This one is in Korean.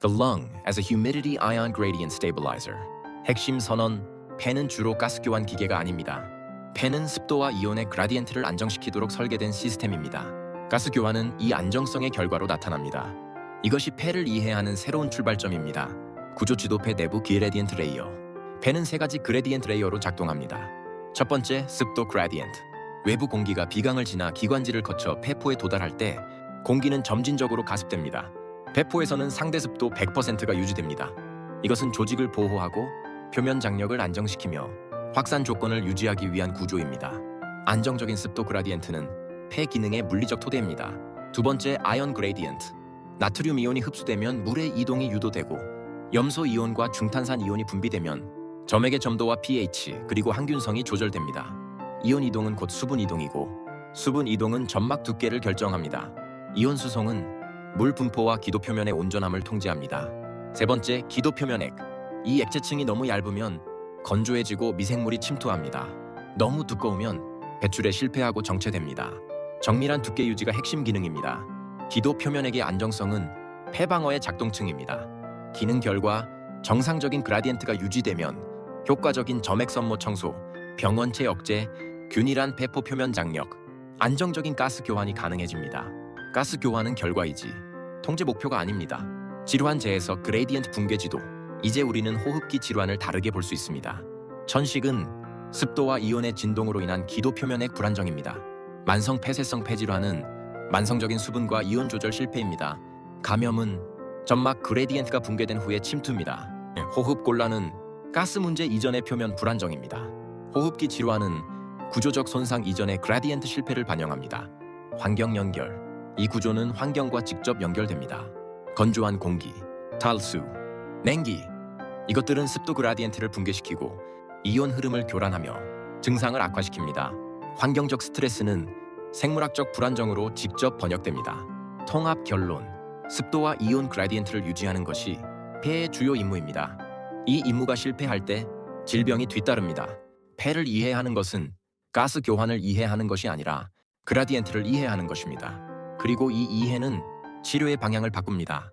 The lung as a humidity ion gradient stabilizer. 핵심 선언, 팬은 주로 가스 교환 기계가 아닙니다. 팬은 습도와 이온의 그라디엔트를 안정시키도록 설계된 시스템입니다. 가스 교환은 이 안정성의 결과로 나타납니다. 이것이 폐를 이해하는 새로운 출발점입니다. 구조 지도 폐 내부 그레디엔트 레이어. 폐는 세 가지 그레디엔트 레이어로 작동합니다. 첫 번째, 습도 그라디엔트. 외부 공기가 비강을 지나 기관지를 거쳐 폐포에 도달할 때 공기는 점진적으로 가습됩니다. 배포에서는 상대 습도 100%가 유지됩니다. 이것은 조직을 보호하고 표면 장력을 안정시키며 확산 조건을 유지하기 위한 구조입니다. 안정적인 습도 그라디엔트는 폐 기능의 물리적 토대입니다. 두 번째 아연 그레디엔트. 나트륨 이온이 흡수되면 물의 이동이 유도되고 염소 이온과 중탄산 이온이 분비되면 점액의 점도와 pH 그리고 항균성이 조절됩니다. 이온 이동은 곧 수분 이동이고 수분 이동은 점막 두께를 결정합니다. 이온 수송은 물 분포와 기도 표면의 온전함을 통제합니다. 세 번째, 기도 표면액. 이 액체층이 너무 얇으면 건조해지고 미생물이 침투합니다. 너무 두꺼우면 배출에 실패하고 정체됩니다. 정밀한 두께 유지가 핵심 기능입니다. 기도 표면액의 안정성은 폐방어의 작동층입니다. 기능 결과 정상적인 그라디엔트가 유지되면 효과적인 점액 선모 청소, 병원체 억제, 균일한 배포 표면 장력, 안정적인 가스 교환이 가능해집니다. 가스 교환은 결과이지 통제 목표가 아닙니다. 질환제에서 그레디엔트 붕괴 지도. 이제 우리는 호흡기 질환을 다르게 볼 수 있습니다. 천식은 습도와 이온의 진동으로 인한 기도 표면액 불안정입니다. 만성 폐쇄성 폐질환은 만성적인 수분과 이온 조절 실패입니다. 감염은 점막 그레디엔트가 붕괴된 후에 침투입니다. 네, 호흡 곤란은 가스 문제 이전의 표면 불안정입니다. 호흡기 질환은 구조적 손상 이전의 그라디엔트 실패를 반영합니다. 환경 연결. 이 구조는 환경과 직접 연결됩니다. 건조한 공기, 탈수, 냉기. 이것들은 습도 그라디엔트를 붕괴시키고 이온 흐름을 교란하며 증상을 악화시킵니다. 환경적 스트레스는 생물학적 불안정으로 직접 번역됩니다. 통합 결론. 습도와 이온 그라디엔트를 유지하는 것이 폐의 주요 임무입니다. 이 임무가 실패할 때 질병이 뒤따릅니다. 폐를 이해하는 것은 가스 교환을 이해하는 것이 아니라 그라디엔트를 이해하는 것입니다. 그리고 이 이해는 치료의 방향을 바꿉니다.